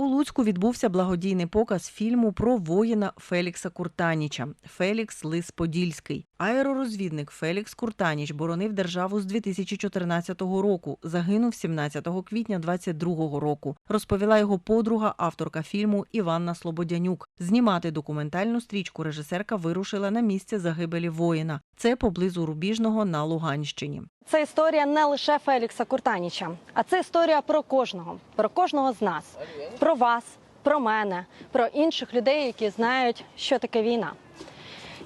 У Луцьку відбувся благодійний показ фільму про воїна Фелікса Куртаніча Фелікс Лис Подільський. Аеророзвідник Фелікс Куртаніч боронив державу з 2014 року. Загинув 17 квітня 22 року. Розповіла його подруга, авторка фільму Іванна Слободянюк. Знімати документальну стрічку режисерка вирушила на місце загибелі воїна. Це поблизу Рубіжного на Луганщині. Це історія не лише Фелікса Куртаніча, а це історія про кожного, про кожного з нас, про вас, про мене, про інших людей, які знають, що таке війна.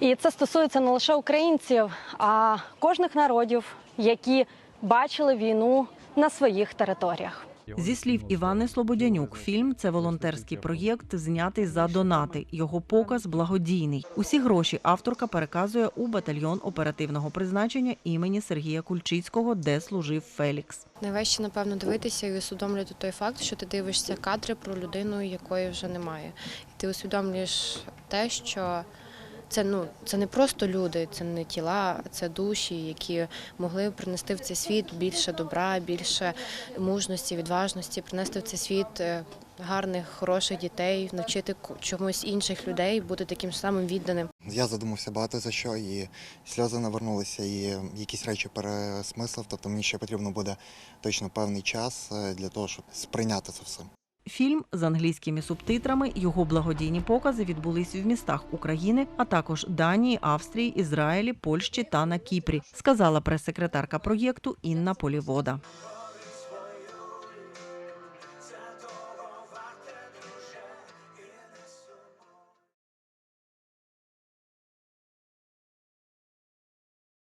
І це стосується не лише українців, а кожних народів, які бачили війну на своїх територіях. Зі слів Івани Слободянюк, фільм це волонтерський проєкт, знятий за донати. Його показ благодійний. Усі гроші авторка переказує у батальйон оперативного призначення імені Сергія Кульчицького, де служив Фелікс. Найважче, напевно, дивитися і усвідомлювати той факт, що ти дивишся кадри про людину, якої вже немає. І ти усвідомлюєш те, що це ну це не просто люди, це не тіла, це душі, які могли принести в цей світ більше добра, більше мужності, відважності, принести в цей світ е, гарних, хороших дітей, навчити чомусь інших людей бути таким самим відданим. Я задумався багато за що, і сльози навернулися, і якісь речі пересмислив. Тобто мені ще потрібно буде точно певний час е, для того, щоб сприйняти це все. Фільм з англійськими субтитрами. Його благодійні покази відбулись в містах України, а також Данії, Австрії, Ізраїлі, Польщі та на Кіпрі, сказала прес-секретарка проєкту Інна Полівода.